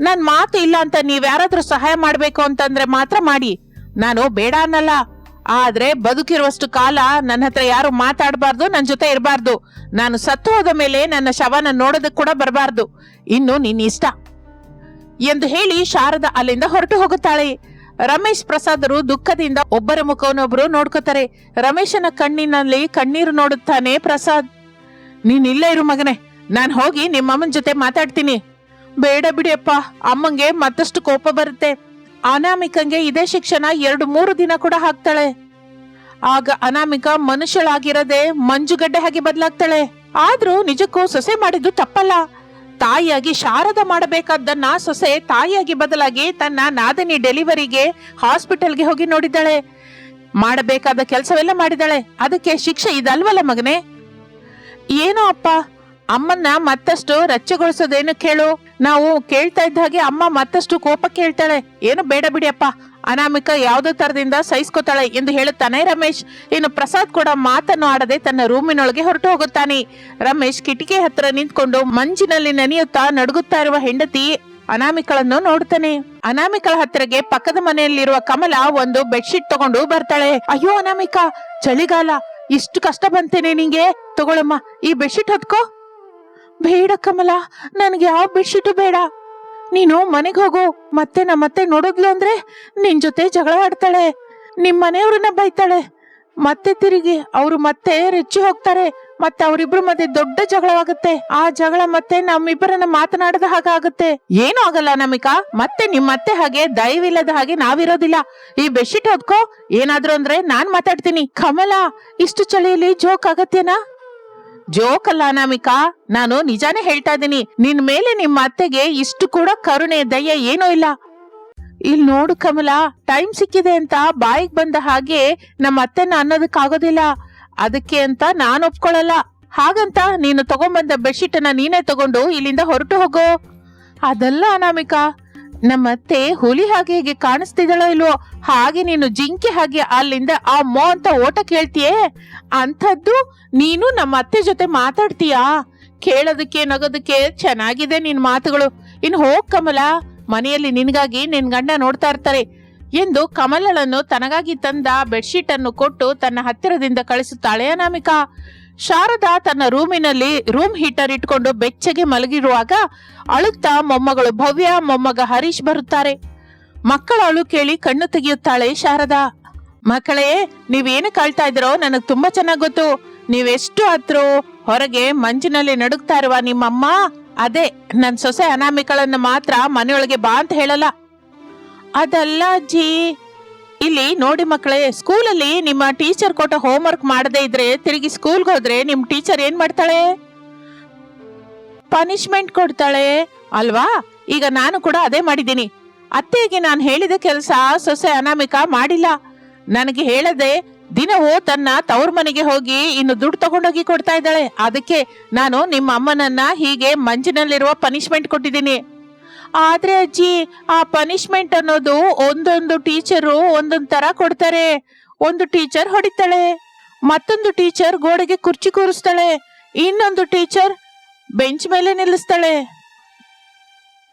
ನನ್ ಮಾತು ಇಲ್ಲ ಅಂತ ನೀವ್ ಯಾರಾದ್ರೂ ಸಹಾಯ ಮಾಡ್ಬೇಕು ಅಂತಂದ್ರೆ ಮಾತ್ರ ಮಾಡಿ. ನಾನು ಬೇಡ ಅನ್ನಲ್ಲ. ಆದ್ರೆ ಬದುಕಿರುವಷ್ಟು ಕಾಲ ನನ್ನ ಹತ್ರ ಯಾರು ಮಾತಾಡಬಾರ್ದು ನನ್ನ ಜೊತೆ ಇರಬಾರ್ದು. ನಾನು ಸತ್ತು ಹೋದ ಮೇಲೆ ನನ್ನ ಶವನ ನೋಡೋದಕ್ಕೆ ಕೂಡ ಬರಬಾರ್ದು. ಇನ್ನು ನಿನ್ನ ಇಷ್ಟ. ಎಂದು ಹೇಳಿ ಶಾರದಾ ಅಲ್ಲಿಂದ ಹೊರಟು ಹೋಗುತ್ತಾಳೆ. ರಮೇಶ್ ಪ್ರಸಾದರು ದುಃಖದಿಂದ ಒಬ್ಬರ ಮುಖವನ್ನೊಬ್ರು ನೋಡ್ಕೋತಾರೆ. ರಮೇಶನ ಕಣ್ಣಿನಲ್ಲಿ ಕಣ್ಣೀರು ನೋಡುತ್ತಾನೆ ಪ್ರಸಾದ್. ನೀನ್ ಇರು ಮಗನೇ. ನಾನ್ ಹೋಗಿ ನಿಮ್ಮಮ್ಮನ ಜೊತೆ ಮಾತಾಡ್ತೀನಿ. ಬೇಡ ಬಿಡಿಯಪ್ಪ, ಅಮ್ಮಂಗೆ ಮತ್ತಷ್ಟು ಕೋಪ ಬರುತ್ತೆ. ಅನಾಮಿಕಂಗೆ ಇದೇ ಶಿಕ್ಷಣ ಎರಡು ಮೂರು ದಿನ ಕೂಡ ಹಾಕ್ತಾಳೆ. ಆಗ ಅನಾಮಿಕ ಮನುಷ್ಯಳಾಗಿರದೆ ಮಂಜುಗಡ್ಡೆ ಹಾಗೆ ಬದಲಾಗ್ತಾಳೆ. ಆದ್ರೂ ನಿಜಕ್ಕೂ ಸೊಸೆ ಮಾಡಿದ್ದು ತಪ್ಪಲ್ಲ. ತಾಯಿಯಾಗಿ ಶಾರದ ಮಾಡಬೇಕಾದ್ದನ್ನ ಸೊಸೆ ತಾಯಿಯಾಗಿ ಬದಲಾಗಿ ತನ್ನ ನಾದನಿ ಡೆಲಿವರಿಗೆ ಹಾಸ್ಪಿಟಲ್ಗೆ ಹೋಗಿ ನೋಡಿದ್ದಾಳೆ. ಮಾಡಬೇಕಾದ ಕೆಲಸವೆಲ್ಲ ಮಾಡಿದಾಳೆ ಅದಕ್ಕೆ ಶಿಕ್ಷೆ ಇದಲ್ವಲ್ಲ ಮಗನೇ? ಏನೋ ಅಪ್ಪ ಅಮ್ಮನ್ನ ಮತ್ತಷ್ಟು ರಚ್ಚೆಗೊಳಿಸೋದೇನು ಕೇಳು? ನಾವು ಕೇಳ್ತಾ ಇದ್ದ ಹಾಗೆ ಅಮ್ಮ ಮತ್ತಷ್ಟು ಕೋಪ ಕೇಳ್ತಾಳೆ. ಏನು ಬೇಡ ಬಿಡಿಯಪ್ಪ. ಅನಾಮಿಕ ಯಾವುದೋ ತರದಿಂದ ಸಹಿಸ್ಕೋತಾಳೆ ಎಂದು ಹೇಳುತ್ತಾನೆ ರಮೇಶ್. ಇನ್ನು ಪ್ರಸಾದ್ ಕೂಡ ಮಾತನ್ನು ಆಡದೆ ತನ್ನ ರೂಮಿನೊಳಗೆ ಹೊರಟು ಹೋಗುತ್ತಾನೆ. ರಮೇಶ್ ಕಿಟಕಿ ಹತ್ರ ನಿಂತ್ಕೊಂಡು ಮಂಜಿನಲ್ಲಿ ನೆನೆಯುತ್ತಾ ನಡುಗುತ್ತಾ ಇರುವ ಹೆಂಡತಿ ಅನಾಮಿಕಳನ್ನು ನೋಡ್ತಾನೆ ಅನಾಮಿಕಳ ಹತ್ರಗೆ ಪಕ್ಕದ ಮನೆಯಲ್ಲಿರುವ ಕಮಲ ಒಂದು ಬೆಡ್ಶೀಟ್ ತಗೊಂಡು ಬರ್ತಾಳೆ. ಅಯ್ಯೋ ಅನಾಮಿಕ, ಚಳಿಗಾಲ, ಇಷ್ಟು ಕಷ್ಟ ಬಂತೇನೆ ನಿಂಗೆ. ತಗೊಳಮ್ಮ, ಈ ಬೆಡ್ಶೀಟ್ ಹೊತ್ಕೋ. ಬೇಡ ಕಮಲ, ನನಗೆ ಯಾವ ಬೆಡ್ಶೀಟು ಬೇಡ. ನೀನು ಮನೆಗೆ ಹೋಗು, ಮತ್ತೆ ನಮ್ಮತ್ತೆ ನೋಡಿದ್ಲು ಅಂದ್ರೆ ನಿನ್ ಜೊತೆ ಜಗಳ ಆಡ್ತಾಳೆ. ನಿಮ್ ಮನೆಯವ್ರನ್ನ ಬೈತಾಳೆ. ಮತ್ತೆ ತಿರುಗಿ, ಅವರು ಮತ್ತೆ ರೆಚ್ಚಿ ಹೋಗ್ತಾರೆ. ಮತ್ತೆ ಅವರಿಬ್ರು ಮಧ್ಯೆ ದೊಡ್ಡ ಜಗಳವಾಗುತ್ತೆ. ಆ ಜಗಳ ಮತ್ತೆ ನಮ್ಮಿಬ್ಬರನ್ನ ಮಾತನಾಡದ ಹಾಗಾಗುತ್ತೆ ಏನೂ ಆಗಲ್ಲ ನಮಿಕಾ. ಮತ್ತೆ ನಿಮ್ಮತ್ತೆ ಹಾಗೆ ದಯವಿಲ್ಲದ ಹಾಗೆ ನಾವಿರೋದಿಲ್ಲ. ಈ ಬೆಡ್ಶೀಟ್ ಹೊದ್ಕೋ ಏನಾದ್ರು ಅಂದ್ರೆ ನಾನ್ ಮಾತಾಡ್ತೀನಿ. ಕಮಲ, ಇಷ್ಟು ಚಳಿಯಲ್ಲಿ ಜೋಕ್ ಆಗತ್ತೇನಾ? ಜೋಕ್ ಅಲ್ಲ ಅನಾಮಿಕಾ ನಾನು ನಿಜಾನೇ ಹೇಳ್ತಾ ಇದ್ದೀನಿ, ನಿನ್ ಮೇಲೆ ನಿಮ್ಮ ಅತ್ತೆಗೆ ಇಷ್ಟು ಕೂಡ ಕರುಣೆ, ದಯ ಏನೂ ಇಲ್ಲ. ಇಲ್ಲಿ ನೋಡು ಕಮಲ, ಟೈಮ್ ಸಿಕ್ಕಿದೆ ಅಂತ ಬಾಯಿಗೆ ಬಂದ ಹಾಗೆ ನಮ್ಮ ಅತ್ತೆನ ಅನ್ನೋದಕ್ಕಾಗೋದಿಲ್ಲ. ಅದಕ್ಕೆ ಅಂತ ನಾನು ಒಪ್ಕೊಳ್ಳಲ್ಲ ಹಾಗಂತ ನೀನು ತಗೊಂಬಂದ ಬೆಡ್ಶೀಟ್ ಅನ್ನ ನೀನೇ ತಗೊಂಡು ಇಲ್ಲಿಂದ ಹೊರಟು ಹೋಗೋ. ಅದಲ್ಲ ಅನಾಮಿಕಾ ನಮ್ಮತ್ತೆ ಹುಲಿ ಹಾಗೆ ಹೇಗೆ ಕಾಣಿಸ್ತಿದಳೋ ಇಲ್ವೋ? ಹಾಗೆ ನೀನು ಜಿಂಕೆ ಹಾಗೆ ಅಲ್ಲಿಂದ ಆ ಮೋ ಅಂತ ಓಟ ಕೇಳ್ತೀಯೇ? ಅಂಥದ್ದು ನೀನು ನಮ್ಮ ಅತ್ತೆ ಜೊತೆ ಮಾತಾಡ್ತೀಯಾ? ಕೇಳೋದಕ್ಕೆ, ನಗೋದಕ್ಕೆ ಚೆನ್ನಾಗಿದೆ ನಿನ್ ಮಾತುಗಳು. ಇನ್ ಹೋಗ್ ಕಮಲ. ಮನೆಯಲ್ಲಿ ನಿನಗಾಗಿ ನಿನ್ ಗಂಡ ನೋಡ್ತಾ ಇರ್ತಾರೆ. ಎಂದು ಕಮಲಳನ್ನು ತನಗಾಗಿ ತಂದ ಬೆಡ್ಶೀಟ್ ಅನ್ನು ಕೊಟ್ಟು ತನ್ನ ಹತ್ತಿರದಿಂದ ಕಳಿಸುತ್ತಾಳೆ ಅನಾಮಿಕಾ. ಶಾರದಾ ತನ್ನ ರೂಮಿನಲ್ಲಿ ರೂಮ್ ಹೀಟರ್ ಇಟ್ಕೊಂಡು ಬೆಚ್ಚಗೆ ಮಲಗಿರುವಾಗ ಅಳುತ್ತಾ ಮೊಮ್ಮಗಳು ಭವ್ಯ, ಮೊಮ್ಮಗ ಹರೀಶ್ ಬರುತ್ತಾರೆ. ಮಕ್ಕಳ ಅಳು ಕೇಳಿ ಕಣ್ಣು ತೆಗೆಯುತ್ತಾಳೆ ಶಾರದಾ. ಮಕ್ಕಳೇ ನೀವೇನು ಕಾಳ್ತಾ ಇದ್ರೋ ನನಗ್ ತುಂಬಾ ಚೆನ್ನಾಗ್ ಗೊತ್ತು. ನೀವೆಷ್ಟು ಹತ್ರು ಹೊರಗೆ ಮಂಜಿನಲ್ಲಿ ನಡುಗ್ತಾ ಇರುವ ನಿಮ್ಮಮ್ಮ, ಅದೇ ನನ್ ಸೊಸೆ ಅನಾಮಿಕಳನ್ನ ಮಾತ್ರ ಮನೆಯೊಳಗೆ ಬಾ ಅಂತ ಹೇಳಲ್ಲ. ಅದಲ್ಲ ಅಜ್ಜಿ ಇಲ್ಲಿ ನೋಡಿ ಮಕ್ಕಳೇ, ಸ್ಕೂಲಲ್ಲಿ ನಿಮ್ಮ ಟೀಚರ್ ಕೊಟ್ಟ ಹೋಮ್ ವರ್ಕ್ ಮಾಡದೇ ಇದ್ರೆ ತಿರುಗಿ ಸ್ಕೂಲ್ಗೆ ಹೋದ್ರೆ ನಿಮ್ ಟೀಚರ್ ಏನ್ ಮಾಡ್ತಾಳೆ? ಪನಿಷ್ಮೆಂಟ್ ಕೊಡ್ತಾಳೆ. ಅಲ್ವಾ? ಈಗ ನಾನು ಕೂಡ ಅದೇ ಮಾಡಿದ್ದೀನಿ. ಅತ್ತೆಗೆ ನಾನು ಹೇಳಿದ ಕೆಲಸ ಸೊಸೆ ಅನಾಮಿಕ ಮಾಡಿಲ್ಲ. ನನಗೆ ಹೇಳದೆ ದಿನವೂ ತನ್ನ ತವ್ರ ಮನೆಗೆ ಹೋಗಿ ಇನ್ನು ದುಡ್ಡು ತಗೊಂಡೋಗಿ ಕೊಡ್ತಾ ಇದ್ದಾಳೆ. ಅದಕ್ಕೆ ನಾನು ನಿಮ್ಮ ಅಮ್ಮನನ್ನ ಹೀಗೆ ಮಂಜಿನಲ್ಲಿರುವ ಪನಿಷ್ಮೆಂಟ್ ಕೊಟ್ಟಿದ್ದೀನಿ. ಆದ್ರೆ ಅಜ್ಜಿ, ಆ ಪನಿಷ್ಮೆಂಟ್ ಅನ್ನೋದು ಒಂದೊಂದು ಟೀಚರು ಒಂದೊಂದ್ ತರ ಕೊಡ್ತಾರೆ. ಒಂದು ಟೀಚರ್ ಹೊಡಿತಾಳೆ, ಮತ್ತೊಂದು ಟೀಚರ್ ಗೋಡೆಗೆ ಕುರ್ಚಿ ಕೂರಿಸ್ತಾಳೆ, ಇನ್ನೊಂದು ಟೀಚರ್ ಬೆಂಚ್ ಮೇಲೆ ನಿಲ್ಲಿಸ್ತಾಳೆ.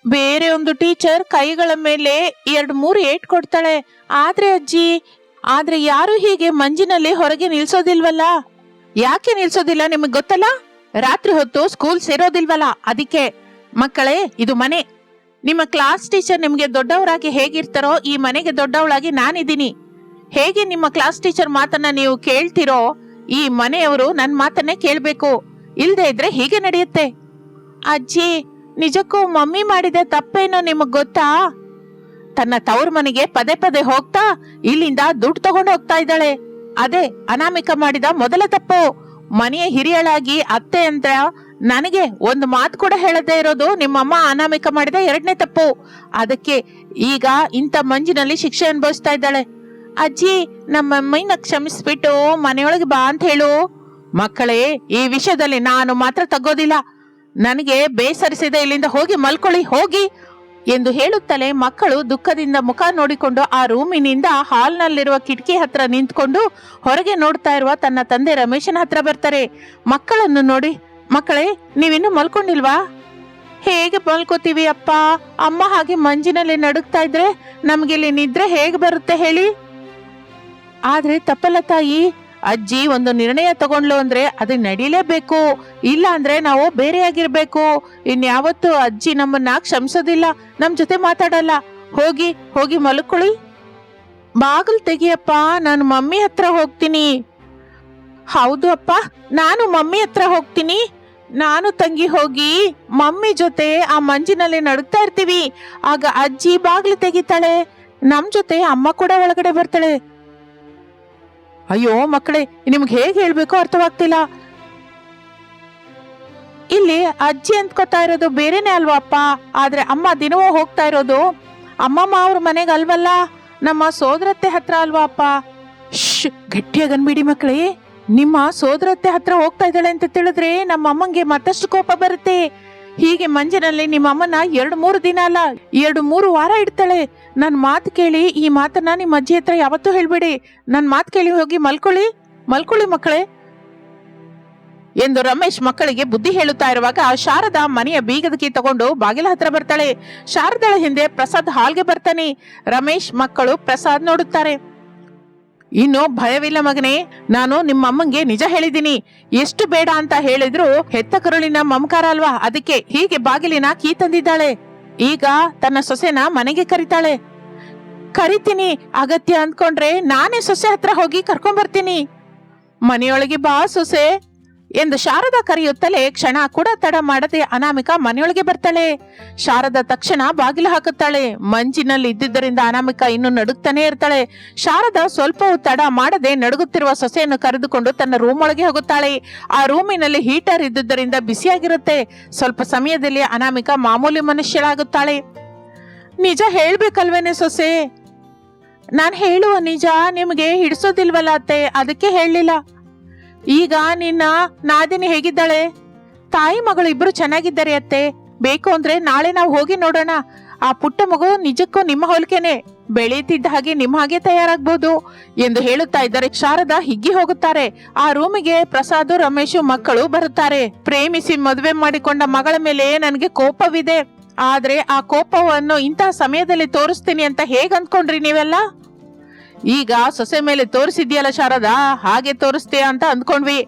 ಬೇರೆ ಒಂದು ಟೀಚರ್ ಕೈಗಳ ಮೇಲೆ ಎರಡ್ ಮೂರು ಏಟ್ ಕೊಡ್ತಾಳೆ. ಆದ್ರೆ ಅಜ್ಜಿ, ಆದ್ರೆ ಯಾರು ಹೀಗೆ ಮಂಜಿನಲ್ಲಿ ಹೊರಗೆ ನಿಲ್ಸೋದಿಲ್ವಲ್ಲ? ಯಾಕೆ ನಿಲ್ಸೋದಿಲ್ಲ ನಿಮಗ್ ಗೊತ್ತಲ್ಲ? ರಾತ್ರಿ ಹೊತ್ತು ಸ್ಕೂಲ್ ಸೇರೋದಿಲ್ವಲ್ಲ? ಅದಕ್ಕೆ ಮಕ್ಕಳೇ, ಇದು ಮನೆ. ನಿಮ್ಮ ಕ್ಲಾಸ್ ಟೀಚರ್ ನಿಮಗೆ ದೊಡ್ಡವರಾಗಿ ಹೇಗಿರ್ತಾರೋ ಈ ಮನೆಗೆ ದೊಡ್ಡವಳಾಗಿ ನಾನಿದ್ದೀನಿ. ಹೇಗೆ ನಿಮ್ಮ ಕ್ಲಾಸ್ ಟೀಚರ್ ಮಾತನ್ನ ನೀವು ಕೇಳ್ತಿರೋ ಈ ಮನೆಯವರು ನನ್ನ ಮಾತನ್ನೇ ಕೇಳಬೇಕು. ಇಲ್ಲದೆ ಇದ್ರೆ ಹೀಗೆ ನಡೆಯುತ್ತೆ. ಅಜ್ಜಿ, ನಿಜಕ್ಕೂ ಮಮ್ಮಿ ಮಾಡಿದ ತಪ್ಪೇನೋ ನಿಮಗ್ ಗೊತ್ತಾ? ತನ್ನ ತವ್ರ ಮನೆಗೆ ಪದೇ ಪದೇ ಹೋಗ್ತಾ ಇಲ್ಲಿಂದ ದುಡ್ಡು ತಗೊಂಡು ಹೋಗ್ತಾ ಇದ್ದಾಳೆ. ಅದೇ ಅನಾಮಿಕ ಮಾಡಿದ ಮೊದಲ ತಪ್ಪು. ಮನೆಯ ಹಿರಿಯಳಾಗಿ ಅತ್ತೆ ಅಂತ ನನಗೆ ಒಂದು ಮಾತು ಕೂಡ ಹೇಳದೇ ಇರೋದು, ನಿಮ್ಮಮ್ಮ ಅನಾಮಿಕ ಮಾಡಿದ ಎರಡನೇ ತಪ್ಪು. ಅದಕ್ಕೆ ಈಗ ಇಂಥ ಮಂಜಿನಲ್ಲಿ ಶಿಕ್ಷೆ ಅನುಭವಿಸ್ತಾ ಇದ್ದಾಳೆ. ಅಜ್ಜಿ, ನಮ್ಮ ಮಮ್ಮೈನ ಕ್ಷಮಿಸ್ಬಿಟ್ಟು ಮನೆಯೊಳಗೆ ಬಾ ಅಂತ ಹೇಳು. ಮಕ್ಕಳೇ, ಈ ವಿಷಯದಲ್ಲಿ ನಾನು ಮಾತ್ರ ತಗೋದಿಲ್ಲ ನನಗೆ ಬೇಸರಿಸಿದೆ, ಇಲ್ಲಿಂದ ಹೋಗಿ ಮಲ್ಕೊಳ್ಳಿ, ಹೋಗಿ ಎಂದು ಹೇಳುತ್ತಲೇ ಮಕ್ಕಳು ದುಃಖದಿಂದ ಮುಖ ನೋಡಿಕೊಂಡು ಆ ರೂಮಿನಿಂದ ಹಾಲ್ನಲ್ಲಿರುವ ಕಿಟಕಿ ಹತ್ರ ನಿಂತ್ಕೊಂಡು ಹೊರಗೆ ನೋಡ್ತಾ ಇರುವ ತನ್ನ ತಂದೆ ರಮೇಶನ ಹತ್ರ ಬರ್ತಾರೆ. ಮಕ್ಕಳನ್ನು ನೋಡಿ ಮಕ್ಕಳೇ, ನೀವಿನ್ನು ಮಲ್ಕೊಂಡಿಲ್ವಾ? ಹೇಗೆ ಮಲ್ಕೋತೀವಿ ಅಪ್ಪ? ಅಮ್ಮ ಹಾಗೆ ಮಂಜಿನಲ್ಲಿ ನಡುಗ್ತಾ ಇದ್ರೆ ನಮ್ಗೆ ಇಲ್ಲಿ ನಿದ್ರೆ ಹೇಗೆ ಬರುತ್ತೆ ಹೇಳಿ? ಆದ್ರೆ ತಪ್ಪಲ್ಲ ತಾಯಿ, ಅಜ್ಜಿ ಒಂದು ನಿರ್ಣಯ ತಗೊಂಡ್ಲು ಅಂದ್ರೆ ಅದು ನಡೀಲೇಬೇಕು. ಇಲ್ಲ ಅಂದ್ರೆ ನಾವು ಬೇರೆಯಾಗಿರ್ಬೇಕು ಇನ್ಯಾವತ್ತು ಅಜ್ಜಿ ನಮ್ಮನ್ನ ಕ್ಷಮಿಸೋದಿಲ್ಲ, ನಮ್ ಜೊತೆ ಮಾತಾಡಲ್ಲ. ಹೋಗಿ ಹೋಗಿ ಮಲ್ಕೊಳ್ಳಿ. ಬಾಗಿಲು ತೆಗಿಯಪ್ಪ, ನಾನು ಮಮ್ಮಿ ಹತ್ರ ಹೋಗ್ತೀನಿ. ಹೌದು ಅಪ್ಪ, ನಾನು ಮಮ್ಮಿ ಹತ್ರ ಹೋಗ್ತೀನಿ. ನಾನು ತಂಗಿ ಹೋಗಿ ಮಮ್ಮಿ ಜೊತೆ ಆ ಮಂಜಿನಲ್ಲಿ ನಡುಗ್ತಾ ಇರ್ತೀವಿ. ಆಗ ಅಜ್ಜಿ ಬಾಗಿಲು ತೆಗಿತಾಳೆ. ನಮ್ ಜೊತೆ ಅಮ್ಮ ಕೂಡ ಒಳಗಡೆ ಬರ್ತಾಳೆ. ಅಯ್ಯೋ ಮಕ್ಕಳೇ, ನಿಮ್ಗೆ ಹೇಗೆ ಹೇಳ್ಬೇಕು ಅರ್ಥವಾಗ್ತಿಲ್ಲ. ಇಲ್ಲಿ ಅಜ್ಜಿ ಅಂದ್ಕೊತಾ ಇರೋದು ಬೇರೆನೆ ಅಲ್ವಾ ಅಪ್ಪ? ಆದ್ರೆ ಅಮ್ಮ ದಿನವೂ ಹೋಗ್ತಾ ಇರೋದು. ಅಮ್ಮಮ್ಮ ಅವ್ರ ಮನೆಗೆ ಅಲ್ವಲ್ಲ? ನಮ್ಮ ಸೋದರತ್ತೆ ಹತ್ರ ಅಲ್ವಾ ಅಪ್ಪ? ಶ್ ಗಟ್ಟಿಯಾಗನ್ಬಿಡಿ ಮಕ್ಕಳೇ. ನಿಮ್ಮ ಸೋದರತ್ತೆ ಹತ್ರ ಹೋಗ್ತಾ ಇದ್ದಾಳೆ ಅಂತ ತಿಳಿದ್ರೆ ನಮ್ಮ ಅಮ್ಮಂಗೆ ಮತ್ತಷ್ಟು ಕೋಪ ಬರುತ್ತೆ. ಹೀಗೆ ಮಂಜಿನಲ್ಲಿ ನಿಮ್ಮ ಅಮ್ಮನ ಎರಡು ಮೂರು ದಿನ ಅಲ್ಲ, ಎರಡು ಮೂರು ವಾರ ಇಡ್ತಾಳೆ. ನನ್ನ ಮಾತು ಕೇಳಿ ಈ ಮಾತನ್ನ ನಿಮ್ಮ ಅಜ್ಜಿ ಹತ್ರ ಯಾವತ್ತೂ ಹೇಳ್ಬೇಡಿ. ನನ್ನ ಮಾತು ಕೇಳಿ ಹೋಗಿ ಮಲ್ಕೊಳ್ಳಿ ಮಲ್ಕೊಳ್ಳಿ ಮಕ್ಕಳೇ. ಎಂದು ರಮೇಶ್ ಮಕ್ಕಳಿಗೆ ಬುದ್ಧಿ ಹೇಳುತ್ತಾ ಇರುವಾಗ ಶಾರದಾ ಮನೆಯ ಬೀಗದ ಕೀ ತಗೊಂಡು ಬಾಗಿಲ ಹತ್ರ ಬರ್ತಾಳೆ. ಶಾರದಾಳ ಹಿಂದೆ ಪ್ರಸಾದ್ ಹಾಲ್ಗೆ ಬರ್ತಾನೆ. ರಮೇಶ್ ಮಕ್ಕಳು ಪ್ರಸಾದ್ ನೋಡುತ್ತಾರೆ. ಇನ್ನು ಭಯವಿಲ್ಲ ಮಗನೇ, ನಾನು ನಿಮ್ಮ ಅಮ್ಮಂಗೆ ನಿಜ ಹೇಳಿದ್ದೀನಿ. ಎಷ್ಟು ಬೇಡ ಅಂತ ಹೇಳಿದ್ರು ಹೆತ್ತ ಕರುಳಿನ ಮಮಕಾರ ಅಲ್ವಾ? ಅದಕ್ಕೆ ಹೀಗೆ ಬಾಗಿಲಿನ ಕೀ ತಂದಿದ್ದಾಳೆ. ಈಗ ತನ್ನ ಸೊಸೆನ ಮನೆಗೆ ಕರಿತಾಳೆ. ಕರಿತೀನಿ, ಅಗತ್ಯ ಅಂದ್ಕೊಂಡ್ರೆ ನಾನೇ ಸೊಸೆ ಹತ್ರ ಹೋಗಿ ಕರ್ಕೊಂಡ್ ಬರ್ತೀನಿ ಮನೆಯೊಳಗೆ ಬಾ ಸೊಸೆ. ಎಂದು ಶಾರದಾ ಕರೆಯುತ್ತಲೇ ಕ್ಷಣ ಕೂಡ ತಡ ಮಾಡದೆ ಅನಾಮಿಕ ಮನೆಯೊಳಗೆ ಬರ್ತಾಳೆ. ಶಾರದ ತಕ್ಷಣ ಬಾಗಿಲು ಹಾಕುತ್ತಾಳೆ. ಮಂಜಿನಲ್ಲಿ ಇದ್ದಿದ್ದರಿಂದ ಅನಾಮಿಕ ಇನ್ನು ನಡುಗ್ತಾನೆ ಇರ್ತಾಳೆ. ಶಾರದ ಸ್ವಲ್ಪವೂ ತಡ ಮಾಡದೆ ನಡುಗುತ್ತಿರುವ ಸೊಸೆಯನ್ನು ಕರೆದುಕೊಂಡು ತನ್ನ ರೂಮ್ ಒಳಗೆ ಹೋಗುತ್ತಾಳೆ. ಆ ರೂಮಿನಲ್ಲಿ ಹೀಟರ್ ಇದ್ದುದರಿಂದ ಬಿಸಿಯಾಗಿರುತ್ತೆ. ಸ್ವಲ್ಪ ಸಮಯದಲ್ಲಿ ಅನಾಮಿಕ ಮಾಮೂಲಿ ಮನುಷ್ಯಳಾಗುತ್ತಾಳೆ. ನಿಜ ಹೇಳ್ಬೇಕಲ್ವೇನೆ ಸೊಸೆ? ನಾನು ಹೇಳುವ ನಿಜ ನಿಮಗೆ ಹಿಡಿಸೋದಿಲ್ವಲ್ಲ ಅತ್ತೆ, ಅದಕ್ಕೆ ಹೇಳಲಿಲ್ಲ. ಈಗ ನಿನ್ನ ನಾದಿನಿ ಹೇಗಿದ್ದಾಳೆ? ತಾಯಿ ಮಗಳು ಇಬ್ರು ಚೆನ್ನಾಗಿದ್ದಾರೆ ಅತ್ತೆ. ಬೇಕು ಅಂದ್ರೆ ನಾಳೆ ನಾವು ಹೋಗಿ ನೋಡೋಣ. ಆ ಪುಟ್ಟ ಮಗು ನಿಜಕ್ಕೂ ನಿಮ್ಮ ಹೋಲಿಕೆನೆ. ಬೆಳೀತಿದ್ದ ಹಾಗೆ ನಿಮ್ಮ ಹಾಗೆ ತಯಾರಾಗ್ಬೋದು ಎಂದು ಹೇಳುತ್ತಾ ಇದ್ದಾರೆ ಶಾರದಾ ಹಿಗ್ಗಿ ಹೋಗುತ್ತಾರೆ. ಆ ರೂಮಿಗೆ ಪ್ರಸಾದ್, ರಮೇಶು ಮಕ್ಕಳು ಬರುತ್ತಾರೆ. ಪ್ರೇಮಿಸಿ ಮದುವೆ ಮಾಡಿಕೊಂಡ ಮಗಳ ಮೇಲೆ ನನಗೆ ಕೋಪವಿದೆ. ಆದ್ರೆ ಆ ಕೋಪವನ್ನು ಇಂತಹ ಸಮಯದಲ್ಲಿ ತೋರಿಸ್ತೀನಿ ಅಂತ ಹೇಗ್ ಅಂದ್ಕೊಂಡ್ರಿ ನೀವೆಲ್ಲ? ಈಗ ಸೊಸೆ ಮೇಲೆ ತೋರಿಸಿದ್ಯಲ್ಲ ಶಾರದಾ? ಹಾಗೆ ತೋರಿಸ್ತೀಯ ಅಂತ ಅಂದ್ಕೊಂಡ್ವಿ.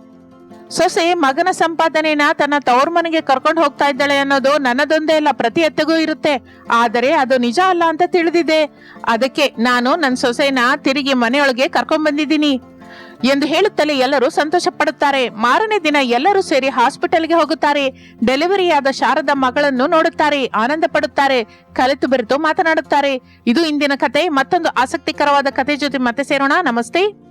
ಸೊಸೆ ಮಗನ ಸಂಪಾದನೆನ ತನ್ನ ತವ್ರ ಮನೆಗೆ ಕರ್ಕೊಂಡು ಹೋಗ್ತಾ ಇದ್ದಾಳೆ ಅನ್ನೋದು ನನ್ನದೊಂದೇ ಅಲ್ಲ, ಪ್ರತಿ ಎತ್ತಗೂ ಇರುತ್ತೆ. ಆದರೆ ಅದು ನಿಜ ಅಲ್ಲ ಅಂತ ತಿಳಿದಿದೆ. ಅದಕ್ಕೆ ನಾನು ನನ್ನ ಸೊಸೆನ ತಿರುಗಿ ಮನೆಯೊಳಗೆ ಕರ್ಕೊಂಡ್ ಬಂದಿದ್ದೀನಿ. ಎಂದು ಹೇಳುತ್ತಲೇ ಎಲ್ಲರೂ ಸಂತೋಷ ಪಡುತ್ತಾರೆ ಮಾರನೇ ದಿನ ಎಲ್ಲರೂ ಸೇರಿ ಹಾಸ್ಪಿಟಲ್ಗೆ ಹೋಗುತ್ತಾರೆ. ಡೆಲಿವರಿಯಾದ ಶಾರದ ಮಗಳನ್ನು ನೋಡುತ್ತಾರೆ. ಆನಂದ ಪಡುತ್ತಾರೆ. ಕಲಿತು ಬೆರೆತು ಮಾತನಾಡುತ್ತಾರೆ. ಇದು ಇಂದಿನ ಕತೆ. ಮತ್ತೊಂದು ಆಸಕ್ತಿಕರವಾದ ಕತೆ ಜೊತೆ ಮತ್ತೆ ಸೇರೋಣ. ನಮಸ್ತೆ.